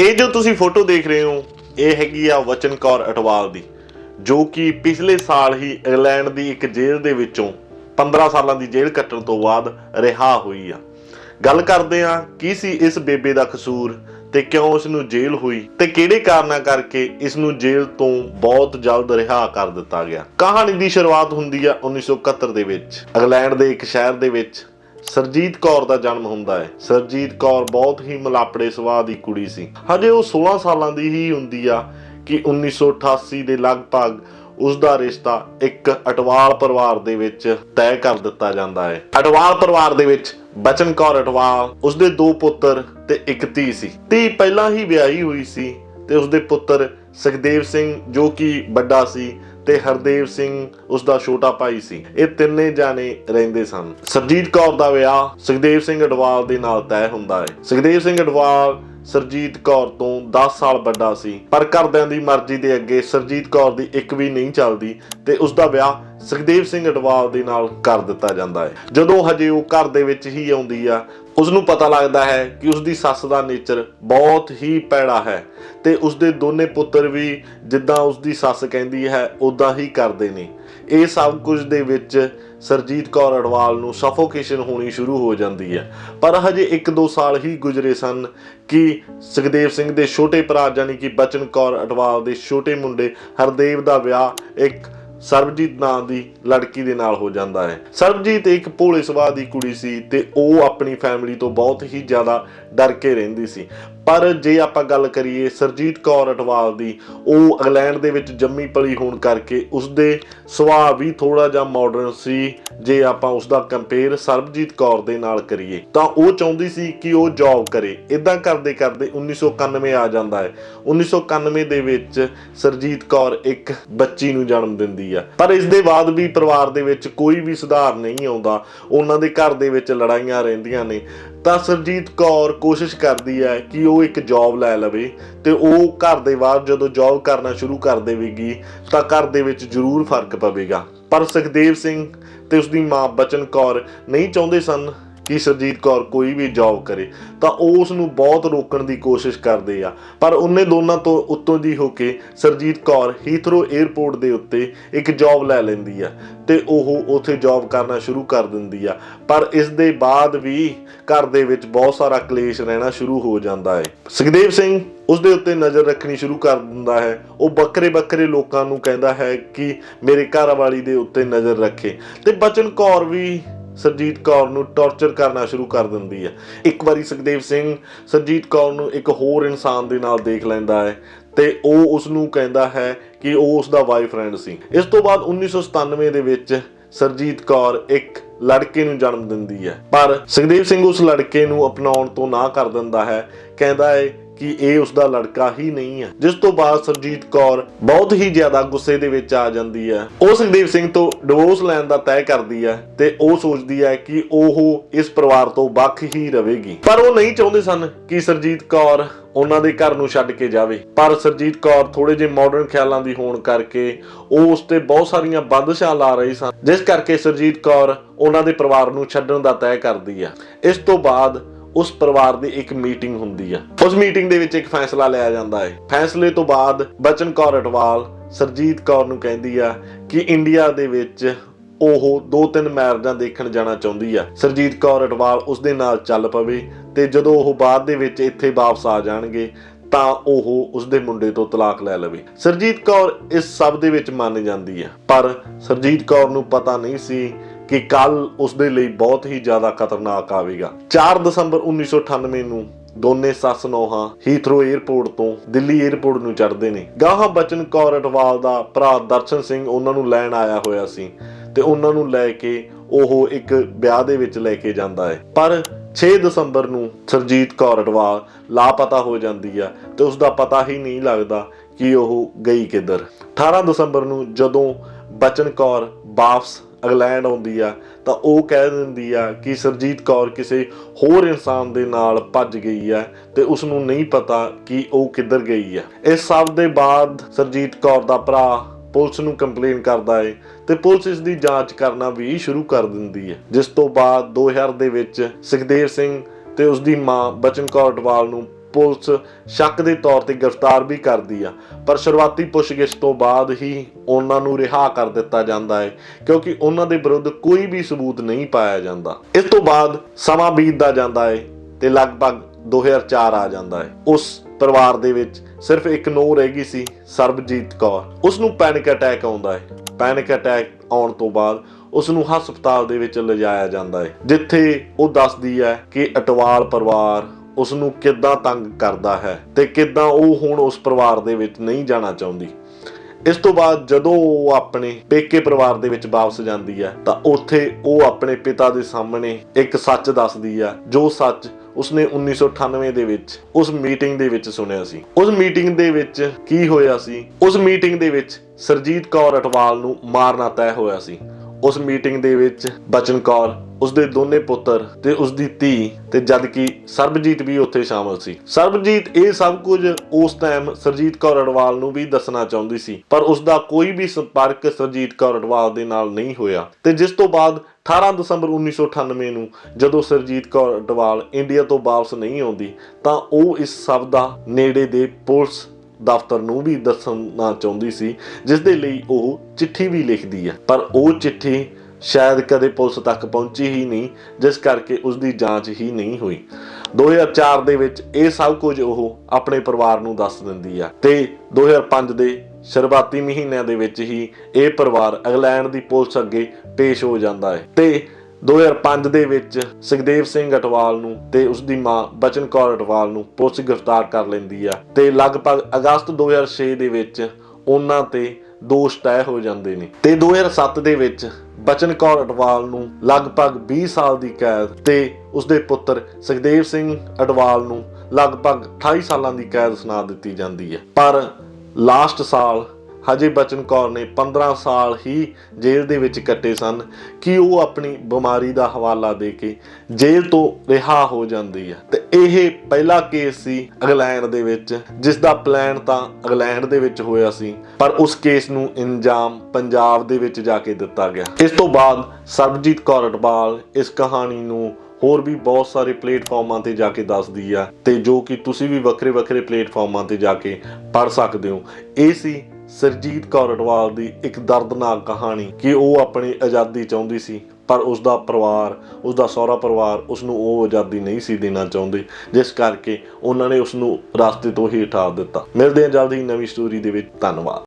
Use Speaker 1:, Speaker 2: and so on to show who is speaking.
Speaker 1: ਇਹ ਜੋ ਤੁਸੀਂ ਫੋਟੋ ਦੇਖ ਰਹੇ ਹੋ, ਇਹ ਹੈਗੀ ਆ ਵਚਨ ਕੌਰ ਅਟਵਾਲ ਦੀ, ਜੋ ਕਿ ਪਿਛਲੇ ਸਾਲ ਹੀ ਇੰਗਲੈਂਡ ਦੀ ਇੱਕ ਜੇਲ੍ਹ ਦੇ ਵਿੱਚੋਂ 15 ਸਾਲਾਂ ਦੀ ਜੇਲ੍ਹ ਕੱਟਣ ਤੋਂ ਬਾਅਦ ਰਿਹਾ ਹੋਈ ਆ। ਗੱਲ ਕਰਦੇ ਆ ਕੀ ਸੀ ਇਸ ਬੇਬੇ ਦਾ ਕਸੂਰ ਤੇ ਕਿਉਂ ਇਸ ਨੂੰ ਜੇਲ੍ਹ ਹੋਈ ਤੇ ਕਿਹੜੇ ਕਾਰਨਾਂ ਕਰਕੇ ਇਸ ਨੂੰ ਜੇਲ੍ਹ ਤੋਂ ਬਹੁਤ ਜਲਦ ਰਿਹਾ ਕਰ ਦਿੱਤਾ ਗਿਆ। ਕਹਾਣੀ ਦੀ ਸ਼ੁਰੂਆਤ ਹੁੰਦੀ ਆ 1971 ਦੇ ਵਿੱਚ, ਇੰਗਲੈਂਡ ਦੇ ਇੱਕ ਸ਼ਹਿਰ ਦੇ ਵਿੱਚ। ਸਰਜੀਤ ਕੌਰ ਦਾ ਜਨਮ ਹੁੰਦਾ ਹੈ। ਸਰਜੀਤ ਕੌਰ ਬਹੁਤ ਹੀ ਮਲਾਪੜੇ ਸੁਭਾਅ ਦੀ ਕੁੜੀ ਸੀ। ਹਜੇ ਉਹ 16 ਸਾਲਾਂ ਦੀ ਹੀ ਹੁੰਦੀ ਆ ਕਿ 1988 ਦੇ ਲਗਭਗ ਉਸ ਦਾ ਰਿਸ਼ਤਾ ਇੱਕ ਅਟਵਾਲ ਪਰਿਵਾਰ ਦੇ ਵਿੱਚ ਤੈਅ ਕਰ ਦਿੱਤਾ ਜਾਂਦਾ ਹੈ। ਅਟਵਾਲ ਪਰਿਵਾਰ ਦੇ ਵਿੱਚ ਬਚਨ ਕੌਰ ਅਟਵਾਲ, ਉਸਦੇ ਦੋ ਪੁੱਤਰ ਤੇ ਇੱਕ ਧੀ ਸੀ। ਧੀ ਪਹਿਲਾਂ ਹੀ ਵਿਆਹੀ ਹੋਈ ਸੀ ਤੇ ਉਸਦੇ ਪੁੱਤਰ ਸੁਖਦੇਵ ਸਿੰਘ ਜੋ ਕਿ ਵੱਡਾ ਸੀ ਤੇ ਹਰਦੇਵ ਸਿੰਘ ਉਸ ਦਾ ਛੋਟਾ ਭਾਈ ਸੀ। ਇਹ ਤਿੰਨੇ ਜਾਣੇ ਰਹਿੰਦੇ ਸਨ। ਸਰਜੀਤ ਕੌਰ ਦਾ ਵਿਆਹ ਸੁਖਦੇਵ ਸਿੰਘ ਅਡਵਾਲ ਦੇ ਨਾਲ ਤੈਅ ਹੁੰਦਾ ਹੈ। ਸੁਖਦੇਵ ਸਿੰਘ ਅਡਵਾਲ ਸਰਜੀਤ ਕੌਰ ਤੋਂ 10 ਸਾਲ ਵੱਡਾ ਸੀ, ਪਰ ਘਰਦਿਆਂ ਦੀ ਮਰਜ਼ੀ ਦੇ ਅੱਗੇ ਸਰਜੀਤ ਕੌਰ ਦੀ ਇੱਕ ਵੀ ਨਹੀਂ ਚੱਲਦੀ ਤੇ ਉਸ ਦਾ ਵਿਆਹ ਸੁਖਦੇਵ ਸਿੰਘ ਅਡਵਾਲ ਦੇ ਨਾਲ ਕਰ ਦਿੱਤਾ ਜਾਂਦਾ ਹੈ। ਜਦੋਂ ਹਜੇ ਉਹ ਘਰ ਦੇ ਵਿੱਚ ਹੀ ਆਉਂਦੀ ਆ ਉਸ ਨੂੰ ਪਤਾ ਲੱਗਦਾ ਹੈ ਕਿ ਉਸ ਦੀ ਸੱਸ ਦਾ ਨੇਚਰ ਬਹੁਤ ਹੀ ਪੈੜਾ ਹੈ ਤੇ ਉਸ ਦੇ ਦੋਨੇ ਪੁੱਤਰ ਵੀ ਜਿੱਦਾਂ ਉਸ ਦੀ ਸੱਸ ਕਹਿੰਦੀ ਹੈ ਉਦਾਂ ਹੀ ਕਰਦੇ ਨੇ। ਇਹ ਸਭ ਕੁਝ ਦੇ ਵਿੱਚ ਸਰਜੀਤ ਕੌਰ ਅਡਵਾਲ ਨੂੰ ਸਫੋਕੇਸ਼ਨ ਹੋਣੀ ਸ਼ੁਰੂ ਹੋ ਜਾਂਦੀ ਹੈ। ਪਰ ਹਜੇ 1-2 ਸਾਲ ਹੀ ਗੁਜ਼ਰੇ ਸਨ ਕਿ ਸੁਖਦੇਵ ਸਿੰਘ ਦੇ ਛੋਟੇ ਭਰਾ ਜਾਨੀ ਕਿ ਬਚਨ ਕੌਰ ਅਡਵਾਲ ਦੇ ਛੋਟੇ ਮੁੰਡੇ ਹਰਦੇਵ ਦਾ ਵਿਆਹ ਇੱਕ ਸਰਬਜੀਤ ਨਾਂ ਦੀ ਲੜਕੀ ਦੇ ਨਾਲ ਹੋ ਜਾਂਦਾ ਹੈ। ਸਰਬਜੀਤ ਇੱਕ ਭੋਲੇ ਸੁਭਾਅ ਦੀ ਕੁੜੀ ਸੀ ਤੇ ਉਹ ਆਪਣੀ ਫੈਮਿਲੀ ਤੋਂ ਬਹੁਤ ਹੀ ਜ਼ਿਆਦਾ ਡਰ ਕੇ ਰਹਿੰਦੀ ਸੀ। ਪਰ ਜੇ ਆਪਾਂ ਗੱਲ ਕਰੀਏ ਸਰਜੀਤ ਕੌਰ ਅਟਵਾਲ ਦੀ, ਉਹ ਇੰਗਲੈਂਡ ਦੇ ਵਿੱਚ ਜੰਮੀ ਪਲੀ ਹੋਣ ਕਰਕੇ ਉਸਦੇ ਸੁਭਾਅ ਵੀ ਥੋੜਾ ਜਿਹਾ ਮਾਡਰਨ ਸੀ, ਜੇ ਆਪਾਂ ਉਸ ਦਾ ਕੰਪੇਅਰ ਸਰਬਜੀਤ ਕੌਰ ਦੇ ਨਾਲ ਕਰੀਏ, ਤਾਂ ਉਹ ਚਾਹੁੰਦੀ ਸੀ ਕਿ ਉਹ ਜੌਬ ਕਰੇ। ਇਦਾਂ ਕਰਦੇ ਕਰਦੇ 1991 ਆ ਜਾਂਦਾ ਹੈ। 1991 ਦੇ ਵਿੱਚ ਸਰਜੀਤ ਕੌਰ ਇੱਕ ਬੱਚੀ ਨੂੰ ਜਨਮ ਦਿੰਦੀ ਆ। ਪਰ ਇਸ ਦੇ ਬਾਅਦ ਵੀ ਪਰਿਵਾਰ ਦੇ ਵਿੱਚ ਕੋਈ ਵੀ ਸੁਧਾਰ ਨਹੀਂ ਆਉਂਦਾ। ਉਹਨਾਂ ਦੇ ਘਰ ਦੇ ਵਿੱਚ ਲੜਾਈਆਂ ਰਹਿੰਦੀਆਂ ਨੇ। ਤਾਂ ਸਰਜੀਤ ਕੌਰ ਕੋਸ਼ਿਸ਼ ਕਰਦੀ ਹੈ ਕਿ ਉਹ ਇੱਕ ਜੌਬ ਲੈ ਲਵੇ ਤੇ ਉਹ ਘਰ ਦੇ ਬਾਹਰ ਜਦੋਂ ਜੌਬ ਕਰਨਾ ਸ਼ੁਰੂ ਕਰ ਦੇਵੇਗੀ ਤਾਂ ਘਰ ਦੇ ਵਿੱਚ ਜ਼ਰੂਰ ਫ਼ਰਕ ਪਵੇਗਾ। ਪਰ ਸੁਖਦੇਵ ਸਿੰਘ ਤੇ ਉਸ ਦੀ ਮਾਂ ਬਚਨ ਕੌਰ ਨਹੀਂ ਚਾਹੁੰਦੇ ਸਨ ਕਿ ਸਰਜੀਤ ਕੌਰ ਕੋਈ ਵੀ ਜੌਬ ਕਰੇ, ਤਾਂ ਉਹ ਉਸ ਨੂੰ ਬਹੁਤ ਰੋਕਣ ਦੀ ਕੋਸ਼ਿਸ਼ ਕਰਦੇ ਆ। ਪਰ ਉਹਨੇ ਦੋਨਾਂ ਤੋਂ ਉੱਤੋਂ ਦੀ ਹੋ ਕੇ ਸਰਜੀਤ ਕੌਰ ਹੀਥਰੋ 에ਅਰਪੋਰਟ ਦੇ ਉੱਤੇ ਇੱਕ ਜੌਬ ਲੈ ਲੈਂਦੀ ਆ ਤੇ ਉਹ ਉੱਥੇ ਜੌਬ ਕਰਨਾ ਸ਼ੁਰੂ ਕਰ ਦਿੰਦੀ ਆ। ਪਰ ਇਸ ਦੇ ਬਾਅਦ ਵੀ ਘਰ ਦੇ ਵਿੱਚ ਬਹੁਤ ਸਾਰਾ ਕਲੇਸ਼ ਰਹਿਣਾ ਸ਼ੁਰੂ ਹੋ ਜਾਂਦਾ ਹੈ। ਸੁਖਦੇਵ ਸਿੰਘ ਉਸ ਦੇ ਉੱਤੇ ਨਜ਼ਰ ਰੱਖਣੀ ਸ਼ੁਰੂ ਕਰ ਦਿੰਦਾ ਹੈ। ਉਹ ਬੱਕਰੇ ਬੱਕਰੇ ਲੋਕਾਂ ਨੂੰ ਕਹਿੰਦਾ ਹੈ ਕਿ ਮੇਰੇ ਘਰ ਵਾਲੀ ਦੇ ਉੱਤੇ ਨਜ਼ਰ ਰੱਖੇ। ਤੇ ਬਚਨ ਕੌਰ ਵੀ ਸਰਜੀਤ ਕੌਰ ਨੂੰ ਟੌਰਚਰ ਕਰਨਾ ਸ਼ੁਰੂ ਕਰ ਦਿੰਦੀ ਹੈ। ਇੱਕ ਵਾਰੀ ਸੁਖਦੇਵ ਸਿੰਘ ਸਰਜੀਤ ਕੌਰ ਨੂੰ ਇੱਕ ਹੋਰ ਇਨਸਾਨ ਦੇ ਨਾਲ ਦੇਖ ਲੈਂਦਾ ਹੈ ਤੇ ਉਹ ਉਸ ਨੂੰ ਕਹਿੰਦਾ ਹੈ ਕਿ ਉਹ ਉਸ ਦਾ ਵਾਈਫਰੈਂਡ ਸੀ। ਇਸ ਤੋਂ ਬਾਅਦ 1997 ਦੇ ਵਿੱਚ ਸਰਜੀਤ ਕੌਰ ਇੱਕ ਲੜਕੇ ਨੂੰ ਜਨਮ ਦਿੰਦੀ ਹੈ। ਪਰ ਸੁਖਦੇਵ ਸਿੰਘ ਉਸ ਲੜਕੇ ਨੂੰ ਅਪਣਾਉਣ ਤੋਂ ਨਾ ਕਰ ਦਿੰਦਾ ਹੈ। ਕਹਿੰਦਾ ਹੈ ਕਿ ਇਹ ਉਸ ਦਾ ਲੜਕਾ ਹੀ ਨਹੀਂ ਹੈ। ਜਿਸ ਤੋਂ ਬਾਅਦ ਸਰਜੀਤ ਕੌਰ ਬਹੁਤ ਹੀ ਜ਼ਿਆਦਾ ਗੁੱਸੇ ਦੇ ਵਿੱਚ ਆ ਜਾਂਦੀ ਹੈ। ਉਹ ਸੁਖਦੇਵ ਸਿੰਘ ਤੋਂ ਡਿਵੋਰਸ ਲੈਣ ਦਾ ਤੈਅ ਕਰਦੀ ਹੈ ਤੇ ਉਹ ਸੋਚਦੀ ਹੈ ਕਿ ਉਹ ਇਸ ਪਰਿਵਾਰ ਤੋਂ ਵੱਖ ਹੀ ਰਹੇਗੀ। ਪਰ ਉਹ ਨਹੀਂ ਚਾਹੁੰਦੇ ਸਨ ਕਿ ਸਰਜੀਤ ਕੌਰ ਉਹਨਾਂ ਦੇ ਘਰ ਨੂੰ ਛੱਡ ਕੇ ਜਾਵੇ। ਪਰ ਸਰਜੀਤ ਕੌਰ ਥੋੜੇ ਜਿਹੇ ਮਾਡਰਨ ਖਿਆਲਾਂ ਦੀ ਹੋਣ ਕਰਕੇ ਉਹ ਉਸ ਤੇ ਬਹੁਤ ਸਾਰੀਆਂ ਬੰਦਸ਼ਾਂ ਲਾ ਰਹੀ ਸਨ, ਜਿਸ ਕਰਕੇ ਸਰਜੀਤ ਕੌਰ ਉਹਨਾਂ ਦੇ ਪਰਿਵਾਰ ਨੂੰ ਛੱਡਣ ਦਾ ਤੈਅ ਕਰਦੀ ਹੈ। ਇਸ ਤੋਂ ਬਾਅਦ ਉਸ ਪਰਿਵਾਰ ਦੀ ਇੱਕ ਮੀਟਿੰਗ ਹੁੰਦੀ ਆ। ਉਸ ਮੀਟਿੰਗ ਦੇ ਵਿੱਚ ਇੱਕ ਫੈਸਲਾ ਲਿਆ ਜਾਂਦਾ ਹੈ ਫੈਸਲੇ ਤੋਂ ਬਾਅਦ ਬਚਨ ਕੌਰ ਅਟਵਾਲ ਸਰਜੀਤ ਕੌਰ ਨੂੰ ਕਹਿੰਦੀ ਆ ਕਿ ਇੰਡੀਆ ਦੇ ਵਿੱਚ ਉਹ ਦੋ ਤਿੰਨ ਮੈਰਿਜਾਂ ਦੇਖਣ ਜਾਣਾ ਚਾਹੁੰਦੀ ਆ। ਸਰਜੀਤ ਕੌਰ ਅਟਵਾਲ ਉਸ ਦੇ ਨਾਲ ਚੱਲ ਪਵੇ ਤੇ ਜਦੋਂ ਉਹ ਬਾਅਦ ਦੇ ਵਿੱਚ ਇੱਥੇ ਵਾਪਸ ਆ ਜਾਣਗੇ, ਤਾਂ ਉਹ ਉਸ ਦੇ ਮੁੰਡੇ ਤੋਂ ਤਲਾਕ ਲੈ ਲਵੇ। ਸਰਜੀਤ ਕੌਰ ਇਸ ਸਭ ਦੇ ਵਿੱਚ ਮੰਨ ਜਾਂਦੀ ਹੈ ਪਰ ਸਰਜੀਤ ਕੌਰ ਨੂੰ ਪਤਾ ਨਹੀਂ ਸੀ ਕਿ ਕੱਲ ਉਸ ਦੇ ਲਈ ਬਹੁਤ ਹੀ ਜ਼ਿਆਦਾ ਖਤਰਨਾਕ ਆਵੇਗਾ। 4 ਦਸੰਬਰ 1998 ਨੂੰ ਦੋਨੇ ਸੱਸ ਨੋਹਾਂ ਹੀਥਰੋ 에ਅਰਪੋਰਟ ਤੋਂ ਦਿੱਲੀ 에ਅਰਪੋਰਟ ਨੂੰ ਚੜ੍ਹਦੇ ਨੇ। ਗਾਹਾਂ ਬਚਨ ਕੌਰ ਅਟਵਾਲ ਦਾ ਭਰਾ ਦਰਸ਼ਨ ਸਿੰਘ ਉਹਨਾਂ ਨੂੰ ਲੈਣ ਆਇਆ ਹੋਇਆ ਸੀ ਤੇ ਉਹਨਾਂ ਨੂੰ ਲੈ ਕੇ ਉਹ ਇੱਕ ਵਿਆਹ ਦੇ ਵਿੱਚ ਲੈ ਕੇ ਜਾਂਦਾ ਹੈ। ਪਰ 6 ਦਸੰਬਰ ਨੂੰ ਸਰਜੀਤ ਕੌਰ ਅਟਵਾਲ ਲਾਪਤਾ ਹੋ ਜਾਂਦੀ ਆ ਤੇ ਉਸ ਦਾ ਪਤਾ ਹੀ ਨਹੀਂ ਲੱਗਦਾ ਕਿ ਉਹ ਗਈ ਕਿੱਧਰ। 18 ਦਸੰਬਰ ਨੂੰ ਜਦੋਂ ਬਚਨ ਕੌਰ ਵਾਪਸ ਇੰਗਲੈਂਡ ਆਉਂਦੀ ਆ, ਤਾਂ ਉਹ ਕਹਿ ਦਿੰਦੀ ਆ ਕਿ ਸਰਜੀਤ ਕੌਰ ਕਿਸੇ ਹੋਰ ਇਨਸਾਨ ਦੇ ਨਾਲ ਭੱਜ ਗਈ ਆ ਤੇ ਉਸ ਨੂੰ ਨਹੀਂ ਪਤਾ ਕਿ ਉਹ ਕਿੱਧਰ ਗਈ ਆ। ਇਸ ਸਭ ਦੇ ਬਾਅਦ ਸਰਜੀਤ ਕੌਰ ਦਾ ਭਰਾ ਪੁਲਿਸ ਨੂੰ ਕੰਪਲੇਨ ਕਰਦਾ ਏ ਤੇ ਪੁਲਿਸ ਇਸ ਦੀ ਜਾਂਚ ਕਰਨਾ ਵੀ ਸ਼ੁਰੂ ਕਰ ਦਿੰਦੀ ਹੈ ਜਿਸ ਤੋਂ ਬਾਅਦ 2000 ਦੇ ਵਿੱਚ ਸੁਖਦੇਵ ਸਿੰਘ ਤੇ ਉਸ ਦੀ ਮਾਂ ਬਚਨ ਕੌਰ ਅਟਵਾਲ ਨੂੰ ਪੁਲਿਸ ਸ਼ੱਕ ਦੇ ਤੌਰ ਤੇ ਗ੍ਰਿਫਤਾਰ ਵੀ ਕਰਦੀ ਆ। ਪਰ ਸ਼ੁਰੂਆਤੀ ਪੁੱਛਗਿੱਛ ਤੋਂ ਬਾਅਦ ਹੀ ਉਹਨਾਂ ਨੂੰ ਰਿਹਾ ਕਰ ਦਿੱਤਾ ਜਾਂਦਾ ਹੈ, ਕਿਉਂਕਿ ਉਹਨਾਂ ਦੇ ਵਿਰੁੱਧ ਕੋਈ ਵੀ ਸਬੂਤ ਨਹੀਂ ਪਾਇਆ ਜਾਂਦਾ। ਇਸ ਤੋਂ ਬਾਅਦ ਸਮਾਂ ਬੀਤਦਾ ਜਾਂਦਾ ਹੈ ਤੇ ਲਗਭਗ 2004 ਆ ਜਾਂਦਾ ਹੈ। ਉਸ ਪਰਿਵਾਰ ਦੇ ਵਿੱਚ ਸਿਰਫ ਇੱਕ ਨੂੰਹ ਰਹਿ ਗਈ ਸੀ, ਸਰਬਜੀਤ ਕੌਰ। ਉਸ ਨੂੰ ਪੈਨਿਕ ਅਟੈਕ ਆਉਂਦਾ ਹੈ। ਪੈਨਿਕ ਅਟੈਕ ਆਉਣ ਤੋਂ ਬਾਅਦ ਉਸ ਨੂੰ ਹਸਪਤਾਲ ਦੇ ਵਿੱਚ ਲਿਜਾਇਆ ਜਾਂਦਾ ਹੈ, ਜਿੱਥੇ ਉਹ ਦੱਸਦੀ ਹੈ ਕਿ ਅਟਵਾਲ ਪਰਿਵਾਰ ਉਸ ਨੂੰ ਕਿੱਦਾਂ ਤੰਗ ਕਰਦਾ ਹੈ ਤੇ ਕਿੱਦਾਂ ਉਹ ਹੁਣ ਉਸ ਪਰਿਵਾਰ ਦੇ ਵਿੱਚ ਨਹੀਂ ਜਾਣਾ ਚਾਹੁੰਦੀ। ਇਸ ਤੋਂ ਬਾਅਦ ਜਦੋਂ ਉਹ ਆਪਣੇ ਪੇਕੇ ਪਰਿਵਾਰ ਦੇ ਵਿੱਚ ਵਾਪਸ ਜਾਂਦੀ ਹੈ, ਤਾਂ ਉੱਥੇ ਉਹ ਆਪਣੇ ਪਿਤਾ ਦੇ ਸਾਹਮਣੇ ਇੱਕ ਸੱਚ ਦੱਸਦੀ ਹੈ, ਜੋ ਸੱਚ ਉਸਨੇ 1998 ਦੇ ਵਿੱਚ ਉਸ ਮੀਟਿੰਗ ਦੇ ਵਿੱਚ ਸੁਣਿਆ ਸੀ। ਉਸ ਮੀਟਿੰਗ ਦੇ ਵਿੱਚ ਕੀ ਹੋਇਆ ਸੀ? ਉਸ ਮੀਟਿੰਗ ਦੇ ਵਿੱਚ ਸਰਜੀਤ ਕੌਰ ਅਟਵਾਲ ਨੂੰ ਮਾਰਨਾ ਤੈਅ ਹੋਇਆ ਸੀ। ਉਸ ਮੀਟਿੰਗ ਦੇ ਵਿੱਚ ਬਚਨ ਕੌਰ ਉਸਦੇ ਦੋਨੇ ਪੁੱਤਰ ਤੇ ਉਸਦੀ ਧੀ ਤੇ ਜਦ ਕਿ ਸਰਬਜੀਤ ਵੀ ਉੱਥੇ ਸ਼ਾਮਲ ਸੀ। ਸਰਬਜੀਤ ਇਹ ਸਭ ਕੁਝ ਉਸ ਟਾਈਮ ਸਰਜੀਤ ਕੌਰ ਅਡਵਾਲ ਨੂੰ ਵੀ ਦੱਸਣਾ ਚਾਹੁੰਦੀ ਸੀ, ਪਰ ਉਸਦਾ ਕੋਈ ਵੀ ਸੰਪਰਕ ਸਰਜੀਤ ਕੌਰ ਅਡਵਾਲ ਦੇ ਨਾਲ ਨਹੀਂ ਹੋਇਆ। ਤੇ ਜਿਸ ਤੋਂ ਬਾਅਦ 18 ਦਸੰਬਰ 1998 ਨੂੰ ਜਦੋਂ ਸਰਜੀਤ ਕੌਰ ਅਡਵਾਲ ਇੰਡੀਆ ਤੋਂ ਵਾਪਸ ਨਹੀਂ ਆਉਂਦੀ, ਤਾਂ ਉਹ ਇਸ ਸਭ ਦਾ ਨੇੜੇ ਦੇ ਪੁਲਿਸ ਦਫ਼ਤਰ ਨੂੰ ਵੀ ਦੱਸਣਾ ਚਾਹੁੰਦੀ ਸੀ, ਜਿਸ ਦੇ ਲਈ ਉਹ ਚਿੱਠੀ ਵੀ ਲਿਖਦੀ ਹੈ। ਪਰ ਉਹ ਚਿੱਠੀ ਸ਼ਾਇਦ ਕਦੇ ਪੁਲਿਸ ਤੱਕ ਪਹੁੰਚੀ ਹੀ ਨਹੀਂ, ਜਿਸ ਕਰਕੇ ਉਸ ਦੀ ਜਾਂਚ ਹੀ ਨਹੀਂ ਹੋਈ। 2004 ਦੇ ਵਿੱਚ ਇਹ ਸਭ ਕੁਝ ਉਹ ਆਪਣੇ ਪਰਿਵਾਰ ਨੂੰ ਦੱਸ ਦਿੰਦੀ ਆ। ਤੇ 2005 ਦੇ ਸ਼ੁਰੂਆਤੀ ਮਹੀਨਿਆਂ ਦੇ ਵਿੱਚ ਹੀ ਇਹ ਪਰਿਵਾਰ ਇੰਗਲੈਂਡ ਦੀ ਪੁਲਿਸ ਅੱਗੇ ਪੇਸ਼ ਹੋ ਜਾਂਦਾ ਹੈ। ਤੇ 2005 ਦੇ ਵਿੱਚ ਸੁਖਦੇਵ ਸਿੰਘ ਅਟਵਾਲ ਨੂੰ ਤੇ ਉਸ ਦੀ ਮਾਂ ਬਚਨ ਕੌਰ ਅਟਵਾਲ ਨੂੰ ਪੁਲਿਸ ਗ੍ਰਿਫਤਾਰ ਕਰ ਲੈਂਦੀ ਆ। ਤੇ ਲਗਭਗ ਅਗਸਤ 2006 ਦੇ ਵਿੱਚ ਉਹਨਾਂ ਤੇ ਦੋਸ਼ ਤੈਅ ਹੋ ਜਾਂਦੇ ਨੇ। ਤੇ 2007 ਦੇ ਵਿੱਚ ਬਚਨ ਕੌਰ ਅਟਵਾਲ ਨੂੰ ਲਗਭਗ 20 ਸਾਲ ਦੀ ਕੈਦ ਤੇ ਉਸਦੇ ਪੁੱਤਰ ਸੁਖਦੇਵ ਸਿੰਘ ਅਟਵਾਲ ਨੂੰ ਲਗਭਗ 28 ਸਾਲਾਂ ਦੀ ਕੈਦ ਸੁਣਾ ਦਿੱਤੀ ਜਾਂਦੀ ਹੈ। ਪਰ ਲਾਸਟ ਸਾਲ ਹਜੇ ਬਚਨ ਕੌਰ ਨੇ 15 ਸਾਲ ਹੀ ਜੇਲ੍ਹ ਦੇ ਵਿੱਚ ਕੱਟੇ ਸਨ ਕਿ ਉਹ ਆਪਣੀ ਬਿਮਾਰੀ ਦਾ ਹਵਾਲਾ ਦੇ ਕੇ ਜੇਲ੍ਹ ਤੋਂ ਰਿਹਾ ਹੋ ਜਾਂਦੀ ਹੈ। ਤੇ ਇਹ ਪਹਿਲਾ ਕੇਸ ਸੀ ਇੰਗਲੈਂਡ ਦੇ ਵਿੱਚ ਜਿਸ ਦਾ ਪਲਾਨ ਤਾਂ ਇੰਗਲੈਂਡ ਦੇ ਵਿੱਚ ਹੋਇਆ ਸੀ, ਪਰ ਉਸ ਕੇਸ ਨੂੰ ਇੰਜਾਮ ਪੰਜਾਬ ਦੇ ਵਿੱਚ ਜਾ ਕੇ ਦਿੱਤਾ ਗਿਆ। ਇਸ ਤੋਂ ਬਾਅਦ ਸਰਬਜੀਤ ਕੌਰ ਅਟਵਾਲ ਇਸ ਕਹਾਣੀ ਨੂੰ ਹੋਰ ਵੀ ਬਹੁਤ ਸਾਰੇ ਪਲੇਟਫਾਰਮਾਂ ਤੇ ਜਾ ਕੇ ਦੱਸਦੀ ਆ ਤੇ ਜੋ ਕਿ ਤੁਸੀਂ ਵੀ ਵੱਖਰੇ ਵੱਖਰੇ ਪਲੇਟਫਾਰਮਾਂ ਤੇ ਜਾ ਕੇ ਪੜ ਸਕਦੇ ਹੋ। ਇਹ ਸੀ ਸਰਜੀਤ ਕੌਰ ਅਟਵਾਲ ਦੀ ਇੱਕ ਦਰਦਨਾਕ ਕਹਾਣੀ ਕਿ ਉਹ ਆਪਣੀ ਆਜ਼ਾਦੀ ਚਾਹੁੰਦੀ ਸੀ, ਪਰ ਉਸ ਦਾ ਪਰਿਵਾਰ ਉਸ ਦਾ ਸਹੁਰਾ ਪਰਿਵਾਰ ਉਸ ਨੂੰ ਉਹ ਆਜ਼ਾਦੀ ਨਹੀਂ ਸੀ ਦੇਣਾ ਚਾਹੁੰਦੇ, ਜਿਸ ਕਰਕੇ ਉਹਨਾਂ ਨੇ ਉਸ ਨੂੰ ਰਸਤੇ ਤੋਂ ਹੀ ਉਠਾ ਦਿੱਤਾ। ਮਿਲਦੇ ਹਾਂ ਜਲਦੀ ਨਵੀਂ ਸਟੋਰੀ ਦੇ ਵਿੱਚ। ਧੰਨਵਾਦ।